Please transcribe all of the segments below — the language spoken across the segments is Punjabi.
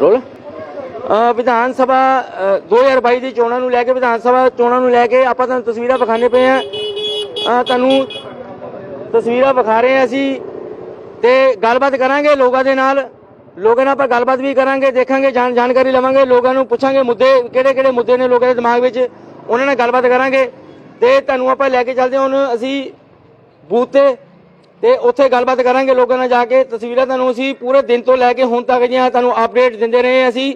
ਰੋਲ। ਵਿਧਾਨ ਸਭਾ ਅ, 2022 ਦੀ ਚੋਣਾਂ ਨੂੰ ਲੈ ਕੇ ਵਿਧਾਨ ਸਭਾ ਚੋਣਾਂ ਨੂੰ ਲੈ ਕੇ ਆਪਾਂ ਤੁਹਾਨੂੰ ਤਸਵੀਰਾਂ ਵਿਖਾਣੇ ਪਏ ਆ ਤੁਹਾਨੂੰ ਤਸਵੀਰਾਂ ਵਿਖਾ ਰਹੇ ਆ ਅਸੀਂ ਤੇ ਗੱਲਬਾਤ ਕਰਾਂਗੇ ਲੋਕਾਂ ਦੇ ਨਾਲ। ਲੋਕਾਂ ਨਾਲ ਆਪਾਂ ਗੱਲਬਾਤ ਵੀ ਕਰਾਂਗੇ ਦੇਖਾਂਗੇ ਜਾਣ ਜਾਣਕਾਰੀ ਲਵਾਂਗੇ ਲੋਕਾਂ ਨੂੰ ਪੁੱਛਾਂਗੇ ਮੁੱਦੇ ਕਿਹੜੇ ਕਿਹੜੇ ਮੁੱਦੇ ਨੇ ਲੋਕਾਂ ਦੇ ਦਿਮਾਗ ਵਿੱਚ ਉਹਨਾਂ ਨਾਲ ਗੱਲਬਾਤ ਕਰਾਂਗੇ। ਤੇ ਤੁਹਾਨੂੰ ਆਪਾਂ ਲੈ ਕੇ ਚੱਲਦੇ ਹਾਂ ਹੁਣ ਅਸੀਂ ਬੂਥ ਤੇ। ਤੇ ਉੱਥੇ ਗੱਲਬਾਤ ਕਰਾਂਗੇ ਲੋਕਾਂ ਨਾਲ ਜਾ ਕੇ। ਤਸਵੀਰਾਂ ਤੁਹਾਨੂੰ ਅਸੀਂ ਪੂਰੇ ਦਿਨ ਤੋਂ ਲੈ ਕੇ ਹੁਣ ਤੱਕ ਦੀਆਂ ਤੁਹਾਨੂੰ ਅਪਡੇਟ ਦਿੰਦੇ ਰਹੇ ਹਾਂ ਅਸੀਂ।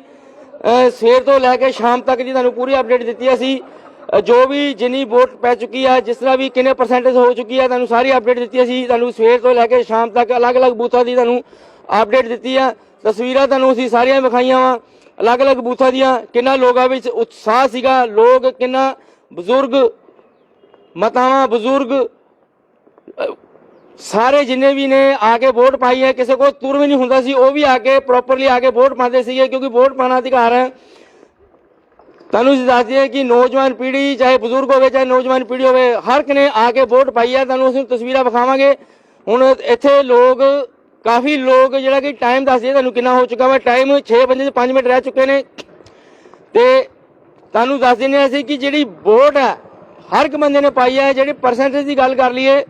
ਸਵੇਰ ਤੋਂ ਲੈ ਕੇ ਸ਼ਾਮ ਤੱਕ ਦੀ ਤੁਹਾਨੂੰ ਪੂਰੀ ਅਪਡੇਟ ਦਿੱਤੀ ਅਸੀਂ। ਜੋ ਵੀ ਜਿੰਨੀ ਵੋਟ ਪੈ ਚੁੱਕੀ ਆ, ਜਿਸ ਤਰ੍ਹਾਂ ਵੀ ਕਿੰਨੇ ਪਰਸੈਂਟੇਜ ਹੋ ਚੁੱਕੀ ਹੈ ਤੁਹਾਨੂੰ ਸਾਰੀ ਅਪਡੇਟ ਦਿੱਤੀ ਅਸੀਂ। ਤੁਹਾਨੂੰ ਸਵੇਰ ਤੋਂ ਲੈ ਕੇ ਸ਼ਾਮ ਤੱਕ ਅਲੱਗ-ਅਲੱਗ ਬੂਥਾਂ ਦੀ ਤੁਹਾਨੂੰ ਅਪਡੇਟ ਦਿੱਤੀ ਆ। ਤਸਵੀਰਾਂ ਤੁਹਾਨੂੰ ਅਸੀਂ ਸਾਰੀਆਂ ਵਿਖਾਈਆਂ ਵਾ। ਅਲੱਗ-ਅਲੱਗ ਬੂਥਾਂ ਦੀਆਂ, ਕਿੰਨਾ ਲੋਕਾਂ ਵਿੱਚ ਉਤਸ਼ਾਹ ਸੀਗਾ, ਲੋਕ ਕਿੰਨਾ ਬਜ਼ੁਰਗ ਮਾਤਾਵਾਂ, ਬਜ਼ੁਰਗ ਸਾਰੇ ਜਿੰਨੇ ਵੀ ਨੇ ਆ ਕੇ ਵੋਟ ਪਾਈ ਹੈ, ਕਿਸੇ ਕੋਲ ਤੁਰ ਵੀ ਨਹੀਂ ਹੁੰਦਾ ਸੀ, ਉਹ ਵੀ ਆ ਕੇ ਪ੍ਰੋਪਰਲੀ ਆ ਕੇ ਵੋਟ ਪਾਉਂਦੇ ਸੀਗੇ, ਕਿਉਂਕਿ ਵੋਟ ਪਾਉਣਾ ਅਧਿਕਾਰ ਹੈ। ਤੁਹਾਨੂੰ ਅਸੀਂ ਦੱਸ ਦਈਏ ਕਿ ਨੌਜਵਾਨ ਪੀੜ੍ਹੀ, ਚਾਹੇ ਬਜ਼ੁਰਗ ਹੋਵੇ, ਚਾਹੇ ਨੌਜਵਾਨ ਪੀੜ੍ਹੀ ਹੋਵੇ, ਹਰ ਇੱਕ ਨੇ ਆ ਕੇ ਵੋਟ ਪਾਈ ਹੈ। ਤੁਹਾਨੂੰ ਅਸੀਂ ਤਸਵੀਰਾਂ ਵਿਖਾਵਾਂਗੇ। ਹੁਣ ਇੱਥੇ ਲੋਕ, ਕਾਫੀ ਲੋਕ ਜਿਹੜਾ ਕਿ ਟਾਈਮ ਦੱਸਦੇ ਤੁਹਾਨੂੰ ਕਿੰਨਾ ਹੋ ਚੁੱਕਾ ਵਾ। ਟਾਈਮ 6 ਵਜੇ 5 ਮਿੰਟ ਰਹਿ ਚੁੱਕੇ ਨੇ। ਤੇ ਤੁਹਾਨੂੰ ਦੱਸ ਦਿੰਦੇ ਹਾਂ ਅਸੀਂ ਕਿ ਜਿਹੜੀ ਵੋਟ ਹੈ, ਹਰ ਇੱਕ ਬੰਦੇ ਨੇ ਪਾਈ ਹੈ। ਜਿਹੜੀ ਪਰਸੈਂਟੇਜ ਦੀ ਗੱਲ ਕਰ ਲਈਏ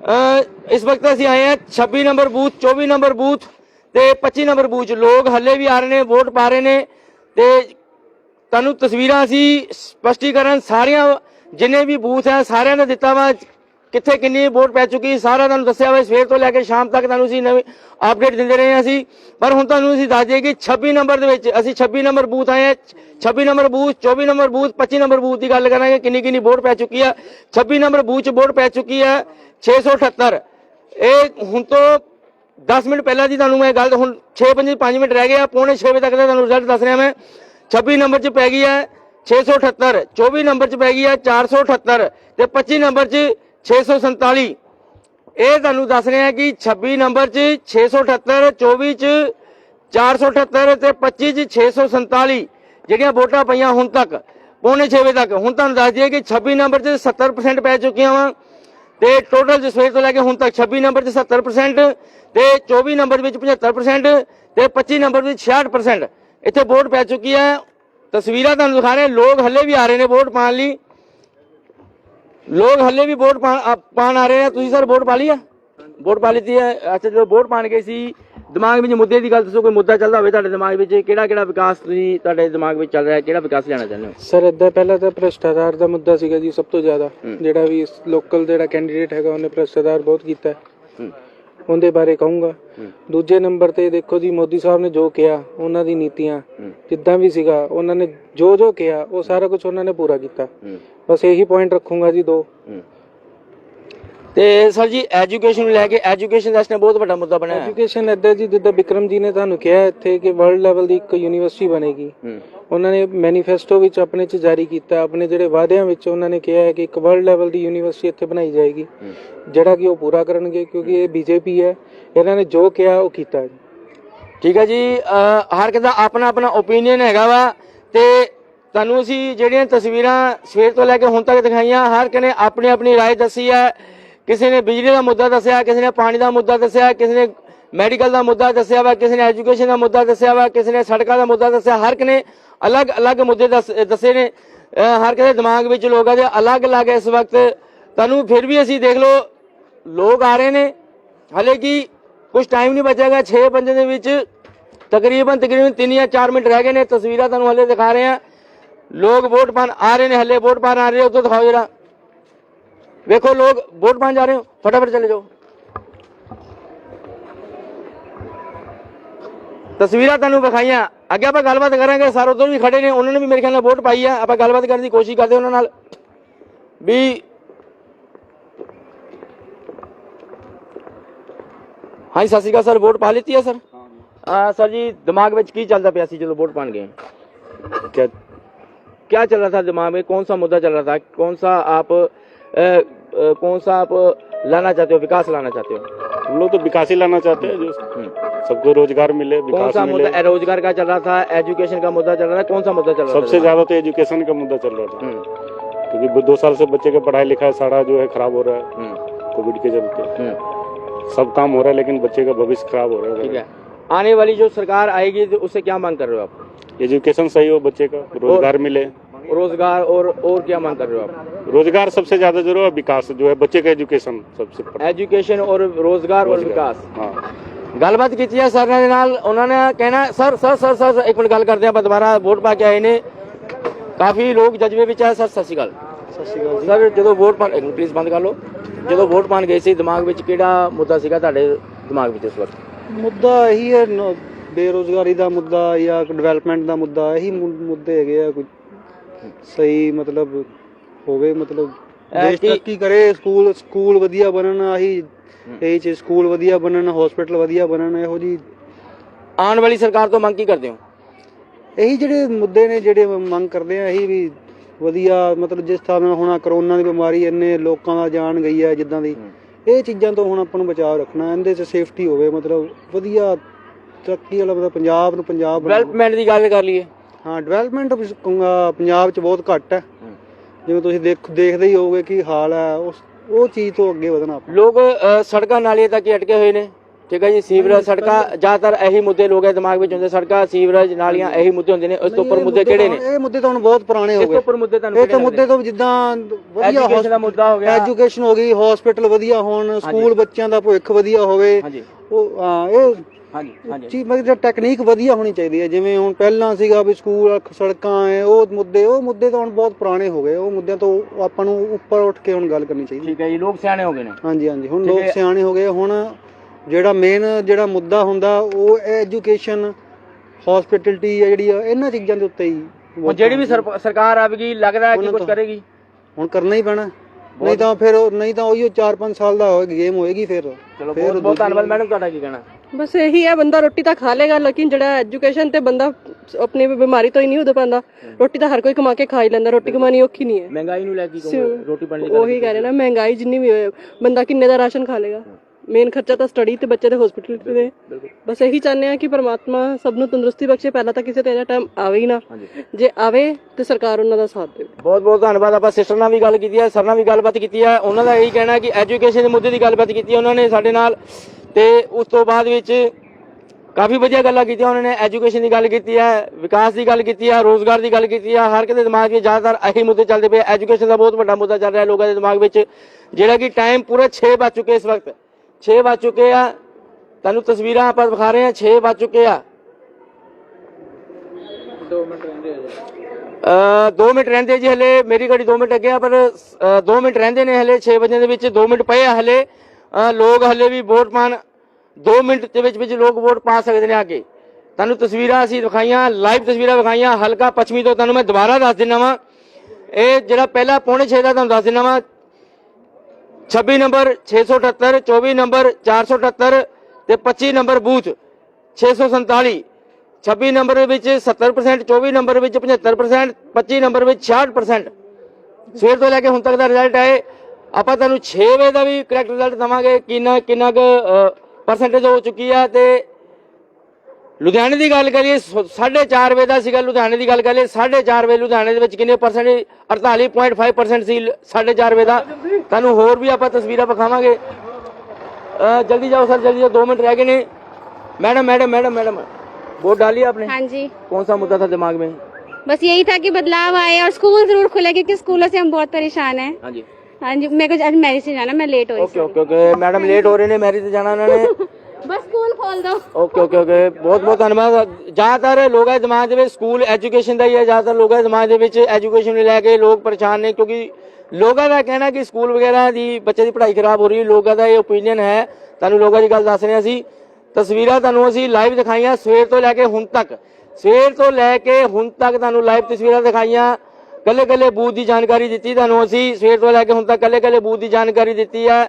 ਇਸ ਵਕਤ ਅਸੀਂ ਆਏ ਹਾਂ 26 ਨੰਬਰ ਬੂਥ 24 ਨੰਬਰ ਬੂਥ ਤੇ 25 ਨੰਬਰ ਬੂਥ ਲੋਕ ਹੱਲੇ ਵੀ ਆ ਰਹੇ ਨੇ, ਵੋਟ ਪਾ ਰਹੇ ਨੇ ਤੇ ਤੁਹਾਨੂੰ ਤਸਵੀਰਾਂ ਅਸੀਂ ਸਪਸ਼ਟੀਕਰਨ ਸਾਰਿਆਂ, ਜਿੰਨੇ ਵੀ ਬੂਥ ਹੈ ਸਾਰਿਆਂ ਨੇ ਦਿੱਤਾ ਵਾ। ਕਿੱਥੇ ਕਿੰਨੀ ਵੋਟ ਪੈ ਚੁੱਕੀ ਸਾਰਾ ਤੁਹਾਨੂੰ ਦੱਸਿਆ ਵਾ ਸਵੇਰ ਤੋਂ ਲੈ ਕੇ ਸ਼ਾਮ ਤੱਕ ਤੁਹਾਨੂੰ ਅਸੀਂ ਨਵੀਂ ਅਪਡੇਟ ਦਿੰਦੇ ਰਹੇ ਹਾਂ ਅਸੀਂ। ਪਰ ਹੁਣ ਤੁਹਾਨੂੰ ਅਸੀਂ ਦੱਸ ਦਈਏ ਕਿ 26 ਨੰਬਰ ਦੇ ਵਿੱਚ ਅਸੀਂ 26 ਨੰਬਰ ਬੂਥ ਆਏ ਹਾਂ 26 number booth 24 number booth 25 number booth ਦੀ ਗੱਲ ਕਰਾਂਗੇ, ਕਿੰਨੀ ਕਿੰਨੀ ਵੋਟ ਪੈ ਚੁੱਕੀ ਆ। 26 ਨੰਬਰ ਬੂਥ 'ਚ ਵੋਟ ਪੈ ਚੁੱਕੀ ਹੈ 678 ਇਹ ਹੁਣ ਤੋਂ 10 ਮਿੰਟ ਪਹਿਲਾਂ ਦੀ ਤੁਹਾਨੂੰ ਮੈਂ ਗੱਲ, ਹੁਣ 6 5 5 ਮਿੰਟ ਰਹਿ ਗਏ ਆ, ਪੌਣੇ 6 ਵਜੇ ਤੱਕ ਦਾ ਤੁਹਾਨੂੰ ਰਿਜ਼ਲਟ ਦੱਸ ਰਿਹਾ ਮੈਂ। 26 ਨੰਬਰ 'ਚ ਪੈ ਗਈ ਹੈ 678 24 ਨੰਬਰ 'ਚ ਪੈ ਗਈ ਹੈ 478 ਤੇ 25 ਨੰਬਰ 'ਚ 647 ਇਹ ਤੁਹਾਨੂੰ ਦੱਸ ਰਿਹਾ ਕਿ 26 ਨੰਬਰ 'ਚ 678 24 'ਚ 478 ਤੇ 25 'ਚ 647 ਜਿਹੜੀਆਂ ਵੋਟਾਂ ਪਈਆਂ ਹੁਣ ਤੱਕ, ਪੌਣੇ 6 ਵਜੇ ਤੱਕ। ਹੁਣ ਤੁਹਾਨੂੰ ਦੱਸ ਦਈਏ ਕਿ 26 ਨੰਬਰ 'ਚ 70% ਪੈ ਚੁੱਕੀਆਂ ਵਾ ਤੇ ਟੋਟਲ ਸਵੇਰ ਤੋਂ ਲੈ ਕੇ ਹੁਣ ਤੱਕ 26 ਨੰਬਰ 'ਚ 70% ਤੇ 24 ਨੰਬਰ ਵਿੱਚ 75% ਤੇ 25 ਨੰਬਰ ਵਿੱਚ 66% ਇੱਥੇ ਵੋਟ ਪੈ ਚੁੱਕੀ ਹੈ। ਤਸਵੀਰਾਂ ਤੁਹਾਨੂੰ ਦਿਖਾ ਰਹੇ, ਲੋਕ ਹੱਲੇ ਵੀ ਆ ਰਹੇ ਨੇ ਵੋਟ ਪਾਉਣ ਲਈ। ਲੋਕ ਹੱਲੇ ਵੀ ਵੋਟ ਪਾ- ਆ- ਆ ਰਹੇ ਨੇ ਤੁਸੀਂ ਸਰ ਵੋਟ ਪਾ ਲਈ ਆ? ਵੋਟ ਪਾ ਲਈ ਹੈ ਅੱਛਾ ਜਦੋਂ ਵੋਟ ਪਾਣ ਗਏ ਸੀ ਦਿਮਾਗ ਵਿੱਚ ਮੁੱਦੇ ਦੀ ਗੱਲ ਦੱਸੋ ਕੋਈ ਮੁੱਦਾ ਚੱਲਦਾ ਹੋਵੇ ਤੁਹਾਡੇ ਦਿਮਾਗ ਵਿੱਚ ਕਿਹੜਾ ਕਿਹੜਾ ਵਿਕਾਸ ਤੁਸੀਂ ਤੁਹਾਡੇ ਦਿਮਾਗ ਵਿੱਚ ਚੱਲ ਰਿਹਾ ਕਿਹੜਾ ਵਿਕਾਸ ਲੈਣਾ ਚਾਹੁੰਦੇ ਹੋ? ਸਰ ਇੱਦਾਂ ਪਹਿਲਾਂ ਤਾਂ ਭ੍ਰਿਸ਼ਟਾਚਾਰ ਦਾ ਮੁੱਦਾ ਸੀਗਾ ਜੀ ਸਭ ਤੋਂ ਜ਼ਿਆਦਾ। ਜਿਹੜਾ ਵੀ ਲੋਕਲ ਜਿਹੜਾ ਕੈਂਡੀਡੇਟ ਹੈਗਾ ਉਹਨੇ ਭ੍ਰਿਸ਼ਟਾਚਾਰ ਬਹੁਤ ਕੀਤਾ। ਉਹਦੇ ਬਾਰੇ ਕਹੂੰਗਾ। ਦੂਜੇ ਨੰਬਰ ਤੇ ਦੇਖੋ ਜੀ ਮੋਦੀ ਸਾਹਿਬ ਨੇ ਜੋ ਕਿਹਾ ਉਹਨਾਂ ਦੀ ਨੀਤੀਆਂ ਜਿੱਦਾਂ ਵੀ ਸੀਗਾ ਉਹਨਾਂ ਨੇ ਜੋ ਜੋ ਕਿਹਾ ਉਹ ਸਾਰਾ ਕੁਝ ਉਹਨਾਂ ਨੇ ਪੂਰਾ ਕੀਤਾ। ਬਸ ਇਹੀ ਪੁਆਇੰਟ ਰੱਖੂੰਗਾ ਜੀ ਦੋ। ਤੇ ਸਰ ਜੀ ਐਜੂਕੇਸ਼ਨ ਨੂੰ ਲੈ ਕੇ ਐਜੂਕੇਸ਼ਨ ਦਾ ਇਸ ਬਹੁਤ ਵੱਡਾ ਮੁੱਦਾ ਬਣਿਆ ਹੈ ਐਜੂਕੇਸ਼ਨ ਇੱਦਾਂ ਜੀ ਜਿੱਦਾਂ ਵਿਕਰਮ ਜੀ ਨੇ ਤੁਹਾਨੂੰ ਕਿਹਾ ਇੱਥੇ ਕਿ ਵਰਲਡ ਲੈਵਲ ਦੀ ਇੱਕ ਯੂਨੀਵਰਸਿਟੀ ਬਣੇਗੀ ਹੂੰ ਉਹਨਾਂ ਨੇ ਮੈਨੀਫੈਸਟੋ ਵਿੱਚ ਆਪਣੇ ਚ ਜਾਰੀ ਕੀਤਾ ਆਪਣੇ ਜਿਹੜੇ ਵਾਅਦਿਆਂ ਵਿੱਚ ਉਹਨਾਂ ਨੇ ਕਿਹਾ ਹੈ ਕਿ ਇੱਕ ਵਰਲਡ ਲੈਵਲ ਦੀ ਯੂਨੀਵਰਸਿਟੀ ਇੱਥੇ ਬਣਾਈ ਜਾਏਗੀ ਹੂੰ ਜਿਹੜਾ ਕਿ ਉਹ ਪੂਰਾ ਕਰਨਗੇ ਕਿਉਂਕਿ ਇਹ ਬੀਜੇਪੀ ਹੈ ਇਹਨਾਂ ਨੇ ਜੋ ਕਿਹਾ ਉਹ ਕੀਤਾ ਜੀ ਠੀਕ ਹੈ ਜੀ ਅਹ ਹਰ ਕਿਸੇ ਦਾ ਆਪਣਾ ਆਪਣਾ ਓਪੀਨੀਅਨ ਹੈਗਾ ਵਾ ਤੇ ਤੁਹਾਨੂੰ ਅਸੀਂ ਜਿਹੜੀਆਂ ਤਸਵੀਰਾਂ ਸਵੇਰ ਤੋਂ ਲੈ ਕੇ ਹੁਣ ਤੱਕ ਦਿਖਾਈਆਂ ਹਰ ਕਿਸੇ ਨੇ ਆਪਣੀ ਆਪਣੀ رائے ਦੱਸੀ ਹੈ ਕਿਸੇ ਨੇ ਬਿਜਲੀ ਦਾ ਮੁੱਦਾ ਦੱਸਿਆ, ਕਿਸੇ ਨੇ ਪਾਣੀ ਦਾ ਮੁੱਦਾ ਦੱਸਿਆ, ਕਿਸੇ ਨੇ ਮੈਡੀਕਲ ਦਾ ਮੁੱਦਾ ਦੱਸਿਆ ਵਾ, ਕਿਸੇ ਨੇ ਐਜੂਕੇਸ਼ਨ ਦਾ ਮੁੱਦਾ ਦੱਸਿਆ ਵਾ, ਕਿਸੇ ਨੇ ਸੜਕਾਂ ਦਾ ਮੁੱਦਾ ਦੱਸਿਆ, ਹਰ ਇੱਕ ਨੇ ਅਲੱਗ-ਅਲੱਗ ਮੁੱਦੇ ਦੱਸ- ਦੱਸੇ ਨੇ। ਹਰ ਕਿਸੇ ਦੇ ਦਿਮਾਗ ਵਿੱਚ ਲੋਕਾਂ ਦੇ ਅਲੱਗ-ਅਲੱਗ ਇਸ ਵਕਤ ਤੁਹਾਨੂੰ ਫਿਰ ਵੀ ਅਸੀਂ ਦੇਖ ਲਓ, ਲੋਕ ਆ ਰਹੇ ਨੇ। ਹਲੇ ਕਿ ਕੁਝ ਟਾਈਮ ਨਹੀਂ ਬਚੇਗਾ 6 ਬੰਦੇ ਦੇ ਵਿੱਚ ਤਕਰੀਬਨ ਤਕਰੀਬਨ 3 ਜਾਂ 4 ਮਿੰਟ ਰਹਿ ਗਏ ਨੇ। ਤਸਵੀਰਾਂ ਤੁਹਾਨੂੰ ਹਲੇ ਦਿਖਾ ਰਹੇ ਹਾਂ। ਲੋਕ ਵੋਟ ਪਾਣ ਆ ਰਹੇ ਨੇ, ਹਲੇ ਵੋਟ ਪਾਣ ਆ ਰਹੇ ਉਦੋਂ ਦਿਖਾਓ ਜਰਾ। ਵੇਖੋ ਲੋਕ ਵੋਟ ਪਾਣ ਜਾ ਰਹੇ ਹੋ ਫਟਾਫਟ ਚਲੇ ਜਾਓ ਤਸਵੀਰਾਂ ਤੁਹਾਨੂੰ ਵਿਖਾਈਆਂ ਅੱਗੇ ਆਪਾਂ ਗੱਲਬਾਤ ਕਰਾਂਗੇ ਸਰ ਉਧਰ ਵੀ ਖੜੇ ਨੇ ਉਹਨਾਂ ਨੇ ਵੀ ਮੇਰੇ ਖਿਆਲ ਨਾਲ ਵੋਟ ਪਾਈ ਆ ਆਪਾਂ ਗੱਲਬਾਤ ਕਰਨ ਦੀ ਕੋਸ਼ਿਸ਼ ਕਰਦੇ ਉਹਨਾਂ ਨਾਲ ਵੀ ਹਾਂਜੀ ਸਤਿ ਸ਼੍ਰੀ ਅਕਾਲ ਸਰ ਵੋਟ ਪਾ ਲਿੱਤੀ ਹੈ ਸਰ ਹਾਂ ਸਰ ਜੀ ਦਿਮਾਗ ਵਿੱਚ ਕੀ ਚੱਲਦਾ ਪਿਆ ਸੀ ਜਦੋਂ ਵੋਟ ਪਾਣ ਗਏ क्या क्या चल रहा था दिमाग में कौन सा मुद्दा चल रहा था कौन सा आप अ, अ, कौन सा आप लाना चाहते हो विकास लाना चाहते हो? हम लोग तो विकास ही लाना चाहते हैं जो हम्म। सबको रोज़गार मिले कौन सा मुद्दा रोज़गार का चल रहा था एजुकेशन का मुद्दा चल रहा था कौन सा मुद्दा चल रहा था? सबसे ज़्यादा तो एजुकेशन का मुद्दा चल रहा था। हम्म, क्योंकि दो साल से बच्चे का पढ़ाई लिखाई सारा जो है खराब हो रहा है हम्म, कोविड के चलते। सब काम हो रहा है लेकिन बच्चे का भविष्य खराब हो रहा ठीक है। है आने वाली जो सरकार आएगी तो उससे क्या मांग कर रहे हो आप? एजुकेशन सही हो बच्चे का रोज़गार मिले। रोजगार और और क्या मांग कर रहे हो आप रोजगार सबसे ज्यादा जरूरी है विकास जो है बच्चे का एजुकेशन सबसे पहले। ਐਜੂਕੇਸ਼ਨ ਔਰ ਰੋਜ਼ਗਾਰ ਔਰ ਵਿਕਾਸ हाँ ਗੱਲਬਾਤ ਕੀਤੀ ਹੈ ਸਰ ਦੇ ਨਾਲ ਉਹਨਾਂ ਨੇ ਕਹਿਣਾ ਸਰ ਸਰ ਸਰ ਸਰ ਇੱਕ ਮਿੰਟ ਗੱਲ ਕਰਦੇ ਆਪਾਂ ਦੁਬਾਰਾ ਵੋਟ ਪਾ ਕੇ ਆਏ ਨੇ ਕਾਫੀ ਲੋਕ ਜਜ਼ਬੇ ਵਿੱਚ ਆ ਸਰ ਸਤਿ ਸ਼੍ਰੀ ਅਕਾਲ ਸਤਿ ਸ਼੍ਰੀ ਅਕਾਲ ਸਰ ਜਦੋਂ ਵੋਟ ਪਾਣ ਇੱਕ ਮਿੰਟ ਪਲੀਜ਼ ਬੰਦ ਕਰ ਲਓ ਜਦੋਂ ਵੋਟ ਪਾਣ ਗਏ ਸੀ ਦਿਮਾਗ ਵਿੱਚ ਕਿਹੜਾ ਮੁੱਦਾ ਸੀਗਾ ਤੁਹਾਡੇ ਦਿਮਾਗ ਵਿੱਚ ਉਸ ਵਕਤ ਮੁੱਦਾ ਇਹੀ ਹੈ ਨ- ਬੇਰੁਜ਼ਗਾਰੀ ਦਾ ਮੁੱਦਾ ਜਾਂ ਡਿਵੈਲਪਮੈਂਟ ਦਾ ਮੁੱਦਾ ਇਹੀ ਮੁ- ਮੁੱਦੇ ਹੈਗੇ ਆ ਕੋਈ ਸਹੀ ਮਤਲਬ ਹੋਵੇ ਮਤਲਬ ਦੇਸ਼ ਕੀ- ਤਰੱਕੀ ਕਰੇ ਸਕੂਲ ਸਕੂਲ ਵਧੀਆ ਬਣਨ ਆਹੀ ਇਹ ਚ ਸਕੂਲ ਵਧੀਆ ਬਣਨ ਹਸਪੀਟਲ ਵਧੀਆ ਬਣਨ ਇਹੋ ਜੀ ਆਉਣ ਵਾਲੀ ਸਰਕਾਰ ਤੋਂ ਮੰਗ ਕੀ ਕਰਦੇ ਹੋ? ਇਹੀ ਜਿਹੜੇ ਮੁੱਦੇ ਨੇ ਜਿਹੜੇ ਮੰਗ ਕਰਦੇ ਆ ਇਹੀ ਵੀ ਵਧੀਆ ਮਤਲਬ ਜਿਸ ਹਿਸਾਬ ਨਾਲ ਹੁਣ ਆਹ ਕਰੋਨਾ ਦੀ ਬਿਮਾਰੀ ਇੰਨੇ ਲੋਕਾਂ ਦਾ ਜਾਨ ਗਈ ਹੈ ਜਿੱਦਾਂ ਦੀ। ਇਹ ਚੀਜ਼ਾਂ ਤੋਂ ਹੁਣ ਆਪਾਂ ਨੂੰ ਬਚਾਅ ਰੱਖਣਾ ਇਹਦੇ 'ਚ ਸੇਫਟੀ ਹੋਵੇ ਮਤਲਬ ਵਧੀਆ ਤਰੱਕੀ ਵਾਲਾ ਮਤਲਬ ਪੰਜਾਬ ਨੂੰ ਪੰਜਾਬ ਬਣਾਓ। ਡਿਵੈਲਪਮੈਂਟ ਦੀ ਗੱਲ ਕਰ ਲਈਏ। ਹਾਂ ਡਿਵੈਲਪਮੈਂਟ ਪੰਜਾਬ 'ਚ ਬਹੁਤ ਘੱਟ ਹੈ। ਜਿਵੇਂ ਤੁਸੀਂ ਦੇਖ ਦੇਖਦੇ ਹੀ ਹੋਵੋਗੇ ਕੀ ਹਾਲ ਹੈ ਉਸ ਉਹ ਚੀਜ਼ ਤੋਂ ਅੱਗੇ ਵਧਣਾ ਆਪਾਂ। ਲੋਕ ਸੜਕਾਂ ਨਾਲੀਆਂ ਤੱਕ ਹੀ ਅਟਕੇ ਹੋਏ ਨੇ। ਠੀਕ ਹੈ ਜੀ ਸੀਵਰੇਜ ਸੜਕਾਂ ਜ਼ਿਆਦਾਤਰ ਇਹੀ ਮੁੱਦੇ ਲੋਕਾਂ ਦੇ ਦਿਮਾਗ ਵਿੱਚ ਹੁੰਦੇ ਸੜਕਾਂ ਸੀਵਰੇਜ ਨਾਲੀਆਂ ਇਹੀ ਮੁੱਦੇ ਹੁੰਦੇ ਨੇ। ਉਸ ਤੋਂ ਉੱਪਰ ਮੁੱਦੇ ਕਿਹੜੇ ਨੇ? ਇਹ ਮੁੱਦੇ ਤਾਂ ਹੁਣ ਬਹੁਤ ਪੁਰਾਣੇ ਹੋ ਇਸ ਤੋਂ ਗਏ। ਉੱਪਰ ਮੁੱਦੇ ਤੁਹਾਨੂੰ ਇਹ ਤਾਂ ਮੁੱਦੇ ਤੋਂ ਜਿੱਦਾਂ ਵਧੀਆ Education ਦਾ ਮੁੱਦਾ ਹੋ ਗਿਆ। ਐਜੂਕੇਸ਼ਨ ਹੋ ਗਈ ਹਸਪੀਟਲ ਵਧੀਆ ਹੋਣ ਸਕੂਲ ਬੱਚਿਆਂ ਦਾ ਭਵਿੱਖ ਵਧੀਆ ਹੋਵੇ। ਉਹ ਇਹ ਹਾਂਜੀ ਹਾਂਜੀ। ਚੀਜ਼ ਮਤਲਬ ਟੈਕਨੀਕ ਵਧੀਆ ਹੋਣੀ ਚਾਹੀਦੀ ਹੈ ਜਿਵੇਂ ਹੁਣ ਪਹਿਲਾਂ ਸੀਗਾ ਵੀ ਸਕੂਲ ਸੜਕਾਂ ਐ ਉਹ ਮੁੱਦੇ ਉਹ ਮੁੱਦੇ ਤਾਂ ਹੁਣ ਬਹੁਤ ਪੁਰਾਣੇ ਹੋ ਗਏ ਉਹ ਮੁੱਦਿਆਂ ਤੋਂ ਆਪਾਂ ਨੂੰ ਉੱਪਰ ਉੱਠ ਕੇ ਹੁਣ ਗੱਲ ਕਰਨੀ ਚਾਹੀਦੀ। ਠੀਕ ਹੈ ਜੀ ਲੋਕ ਸਿਆਣੇ ਹੋ ਗਏ ਨੇ। ਹਾਂਜੀ ਹਾਂਜੀ ਹੁਣ ਲੋਕ। ਸਿਆਣੇ ਹੋ ਗਏ ਹੁਣ ਜਿਹੜਾ ਮੇਨ ਜਿਹੜਾ ਮੁੱਦਾ ਹੁੰਦਾ ਉਹ ਐਜੂਕੇਸ਼ਨ ਹਸਪਿਟੈਲਿਟੀ ਹੈ ਜਿਹੜੀ ਇਹਨਾਂ ਚੀਜ਼ਾਂ ਦੇ ਉੱਤੇ ਹੀ ਹੁਣ ਜਿਹੜੀ ਵੀ ਸਰਕਾਰ ਆਵੇਗੀ ਲੱਗਦਾ ਕਿ ਕੁਝ ਕਰੇਗੀ। ਹੁਣ ਕਰਨਾ ਹੀ ਪੈਣਾ। ਨਹੀਂ ਤਾਂ ਫਿਰ ਉਹ- ਨਹੀਂ ਤਾਂ ਉਹੀ 4-5 ਸਾਲ ਦਾ ਹੋਏਗੀ ਗੇਮ ਹੋਏਗੀ ਫਿਰ। ਚਲੋ ਬਹੁਤ ਬਹੁਤ ਧੰਨਵਾਦ ਮੈਡਮ ਤੁਹਾਡਾ ਕੀ ਕਹਿਣਾ? ਬਸ ਇਹੀ ਹੈ ਬੰਦਾ ਰੋਟੀ ਤਾਂ ਖਾ ਲੇਗਾ ਲੇਕਿਨ ਜਿਹੜਾ ਐਜੂਕੇਸ਼ਨ ਤੇ ਬੰਦਾ ਆਪਣੀ ਬਿਮਾਰੀ ਤੋਂ ਹੀ ਨਹੀਂ ਉਦ ਪਾਉਂਦਾ ਰੋਟੀ ਤਾਂ ਹਰ ਕੋਈ ਕਮਾ ਕੇ ਖਾ ਹੀ ਲੈਂਦਾ ਰੋਟੀ ਕਮਾਣੀ ਔਖੀ ਨਹੀਂ ਹੈ। ਮਹਿੰਗਾਈ ਨੂੰ ਲੈ ਕੇ ਕਹੋਗੇ ਰੋਟੀ ਪਾਣੀ ਦੀ ਉਹੀ ਕਹਿ ਰਹੇ ਨਾ ਮਹਿੰਗਾਈ ਜਿੰਨੀ ਵੀ ਹੋਏ ਬੰਦਾ ਕਿੰਨੇ ਦਾ ਰਾਸ਼ਨ ਖਾ ਲੇਗਾ ਮੇਨ ਖਰਚਾ ਤਾਂ ਸਟੱਡੀ ਤੇ ਬੱਚੇ ਦੇ ਹਸਪੀਟਲ ਤੇ ਬਸ ਇਹੀ ਚਾਹੁੰਦੇ ਆ ਕਿ ਪਰਮਾਤਮਾ ਸਭ ਨੂੰ ਤੰਦਰੁਸਤੀ ਬਖਸ਼ੇ ਪਹਿਲਾਂ ਤਾਂ ਕਿਸੇ ਤੇ ਇਹਦਾ ਟਾਈਮ ਆਵੇ ਹੀ ਨਾ। ਜੇ ਆਵੇ ਤੇ ਸਰਕਾਰ ਉਹਨਾਂ ਦਾ ਸਾਥ ਦੇਵੇ। ਬਹੁਤ ਬਹੁਤ ਧੰਨਵਾਦ ਆਪਾਂ ਸਿਸਟਰ ਨਾਲ ਵੀ ਗੱਲ ਕੀਤੀ ਹੈ ਸਰ ਨਾਲ ਵੀ ਗੱਲਬਾਤ ਕੀਤੀ ਹੈ। ਉਹਨਾਂ ਦਾ ਇਹੀ ਕਹਿਣਾ ਕਿ ਐਜੂਕੇਸ਼ਨ ਦੇ ਮੁੱਦੇ ਦੀ ਗੱਲਬਾਤ ਕੀਤੀ ਉਹਨਾਂ ਨੇ ਸਾਡੇ ਨਾਲ ਤੇ ਉਸ ਤੋਂ ਬਾਅਦ ਵਿੱਚ ਕਾਫੀ ਵਧੀਆ ਗੱਲਾਂ ਕੀਤੀਆਂ ਉਹਨਾਂ ਨੇ ਐਜੂਕੇਸ਼ਨ ਦੀ ਗੱਲ ਕੀਤੀ ਹੈ ਵਿਕਾਸ ਦੀ ਗੱਲ ਕੀਤੀ ਹੈ ਰੋਜ਼ਗਾਰ ਦੀ ਗੱਲ ਕੀਤੀ ਹੈ ਹਰ ਕਿਸੇ ਦਿਮਾਗ ਵਿੱਚ ਜ਼ਿਆਦਾਤਰ ਇਹੀ ਮੁੱਦੇ ਚੱਲਦੇ ਪਏ ਐਜੂਕੇਸ਼ਨ ਦਾ ਬਹੁਤ ਵੱਡਾ ਮੁੱਦਾ ਚੱਲ ਰਿਹਾ ਲੋਕਾਂ ਦੇ ਦਿਮਾਗ ਵਿੱਚ ਜਿਹੜਾ ਕਿ ਟਾਈਮ ਪੂਰੇ 6 ਵੱਜ ਚੁੱਕੇ ਇਸ ਵਕਤ। 6 ਵੱਜ ਚੁੱਕੇ ਆ। ਤੁਹਾਨੂੰ ਤਸਵੀਰਾਂ ਆਪਾਂ ਦਿਖਾ ਰਹੇ ਹਾਂ 6 ਵੱਜ ਚੁੱਕੇ ਆ। 2 ਮਿੰਟ ਰਹਿੰਦੇ ਆ 2 ਮਿੰਟ ਰਹਿੰਦੇ ਜੀ ਹਲੇ ਮੇਰੀ ਘੜੀ 2 ਮਿੰਟ ਅੱਗੇ ਆ ਪਰ 2 ਮਿੰਟ ਰਹਿੰਦੇ ਨੇ ਹਲੇ 6 ਵਜੇ ਦੇ ਵਿੱਚ 2 ਮਿੰਟ ਪਏ ਆ ਹਲੇ। ਲੋਕ ਹਲੇ ਵੀ ਵੋਟ ਪਾਣ 2 ਮਿੰਟ ਦੇ ਵਿੱਚ ਵਿੱਚ ਲੋਕ ਵੋਟ ਪਾ ਸਕਦੇ ਨੇ ਆ ਕੇ। ਤੁਹਾਨੂੰ ਤਸਵੀਰਾਂ ਅਸੀਂ ਵਿਖਾਈਆਂ ਲਾਈਵ ਤਸਵੀਰਾਂ ਵਿਖਾਈਆਂ, ਹਲਕਾ ਪੱਛਮੀ ਤੋਂ ਤੁਹਾਨੂੰ ਮੈਂ ਦੁਬਾਰਾ ਦੱਸ ਦਿੰਦਾ ਵਾਂ। ਇਹ ਜਿਹੜਾ ਪਹਿਲਾ ਪੌਣੇ 6 ਦਾ ਤੁਹਾਨੂੰ ਦੱਸ ਦਿੰਦਾ ਵਾਂ। 26 ਨੰਬਰ 678 24 ਨੰਬਰ 478 ਤੇ 25 ਨੰਬਰ ਬੂਥ 647 26 ਨੰਬਰ ਵਿੱਚ 70% 24 ਨੰਬਰ ਵਿੱਚ 75% 25 ਨੰਬਰ ਵਿੱਚ 66% ਸਵੇਰ ਤੋਂ ਲੈ ਕੇ ਹੁਣ ਤੱਕ ਦਾ ਰਿਜ਼ਲਟ ਆਏ। ਆਪਾਂ ਤੁਹਾਨੂੰ 6 ਵਜੇ ਦਾ ਵੀ ਕਰੈਕਟ ਰਿਜ਼ਲਟ ਦਵਾਂਗੇ ਕਿੰਨਾ ਕਿੰਨਾ ਕੁ ਪਰਸੈਂਟੇਜ ਹੋ ਚੁੱਕੀ ਹੈ ਤੇ ਲੁਧਿਆਣੇ ਦੀ ਗੱਲ ਕਰੀਏ 4.5 ਵਜੇ ਦਾ ਸੀਗਾ ਲੁਧਿਆਣੇ ਦੀ ਗੱਲ ਕਰੀਏ 4.5 ਵਜੇ ਲੁਧਿਆਣੇ ਦੇ ਵਿੱਚ ਕਿੰਨੇ ਪਰਸੈਂਟ 48.5% ਸੀ 4.5 ਵਜੇ ਦਾ ਤੁਹਾਨੂੰ ਹੋਰ ਵੀ ਆਪਾਂ ਤਸਵੀਰਾਂ ਵਿਖਾਵਾਂਗੇ ਅ, ਜਲਦੀ ਜਾਓ ਸਰ ਜਲਦੀ जाओ दो मिनट रह गए ने madam madam madam madam vote डाली आपने हाँ जी कौन सा मुद्दा था दिमाग में बस यही था कि बदलाव आए और स्कूल जरूर खुले क्योंकि स्कूलों से हम बहुत परेशान हैं हाँ जी ਹਾਂਜੀ ਮੈਂ ਕੁਝ ਅੱਜ ਮੈਰਿਜ ਤੇ ਜਾਣਾ ਮੈਂ ਲੇਟ ਹੋਈ okay okay okay madam late ਹੋ ਰਹੇ ਨੇ ਮੈਰਿਜ ਤੇ ਜਾਣਾ ਉਹਨਾਂ ਨੇ? ਬਸ ਸਕੂਲ ਖੋਲ ਦਿਓ ਓਕੇ ਓਕੇ ਓਕੇ ਬਹੁਤ ਬਹੁਤ ਧੰਨਵਾਦ। ਜ਼ਿਆਦਾਤਰ ਲੋਕਾਂ ਦੇ ਦਿਮਾਗ ਦੇ ਵਿੱਚ ਸਕੂਲ ਐਜੂਕੇਸ਼ਨ ਦਾ ਹੀ ਹੈ ਜ਼ਿਆਦਾਤਰ ਲੋਕਾਂ ਦੇ ਦਿਮਾਗ ਦੇ ਵਿੱਚ ਐਜੂਕੇਸ਼ਨ ਨੂੰ ਲੈ ਕੇ ਲੋਕ ਪਰੇਸ਼ਾਨ ਨੇ ਕਿਉਂਕਿ ਲੋਕਾਂ ਦਾ ਕਹਿਣਾ ਕਿ ਸਕੂਲ ਵਗੈਰਾ ਦੀ ਬੱਚੇ ਦੀ ਪੜ੍ਹਾਈ ਖਰਾਬ ਹੋ ਰਹੀ ਹੈ। ਲੋਕਾਂ ਦਾ ਇਹ ਓਪੀਨੀਅਨ ਹੈ। ਤੁਹਾਨੂੰ ਲੋਕਾਂ ਦੀ ਗੱਲ ਦੱਸ ਰਹੇ ਅਸੀਂ। ਤਸਵੀਰਾਂ ਤੁਹਾਨੂੰ ਅਸੀਂ ਲਾਈਵ ਦਿਖਾਈਆਂ ਸਵੇਰ ਤੋਂ ਲੈ ਕੇ ਹੁਣ ਤੱਕ। ਸਵੇਰ ਤੋਂ ਲੈ ਕੇ ਹੁਣ ਤੱਕ ਤੁਹਾਨੂੰ ਲਾਈਵ ਤਸਵੀਰਾਂ ਦਿਖਾਈਆਂ। ਕੱਲੇ ਕੱਲੇ ਬੂਥ ਦੀ ਜਾਣਕਾਰੀ ਦਿੱਤੀ ਤੁਹਾਨੂੰ ਅਸੀਂ, ਸਵੇਰ ਤੋਂ ਲੈ ਕੇ ਹੁਣ ਤੱਕ ਕੱਲੇ ਕੱਲੇ ਬੂਥ ਦੀ ਜਾਣਕਾਰੀ ਦਿੱਤੀ ਹੈ।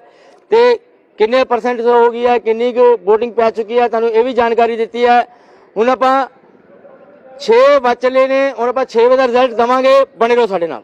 ਤੇ ਕਿੰਨੇ ਪਰਸੈਂਟ ਹੋ ਗਈ ਹੈ, ਕਿੰਨੀ ਕੁ VOTING ਪੈ ਚੁੱਕੀ ਹੈ, ਤੁਹਾਨੂੰ ਇਹ ਵੀ ਜਾਣਕਾਰੀ ਦਿੱਤੀ ਹੈ। ਹੁਣ ਆਪਾਂ 6 ਵੱਜ ਚੱਲੇ ਨੇ, ਹੁਣ ਆਪਾਂ 6 ਵਜੇ ਦਾ ਰਿਜ਼ਲਟ ਦਵਾਂਗੇ, ਬਣੇ ਰਹੋ ਸਾਡੇ ਨਾਲ।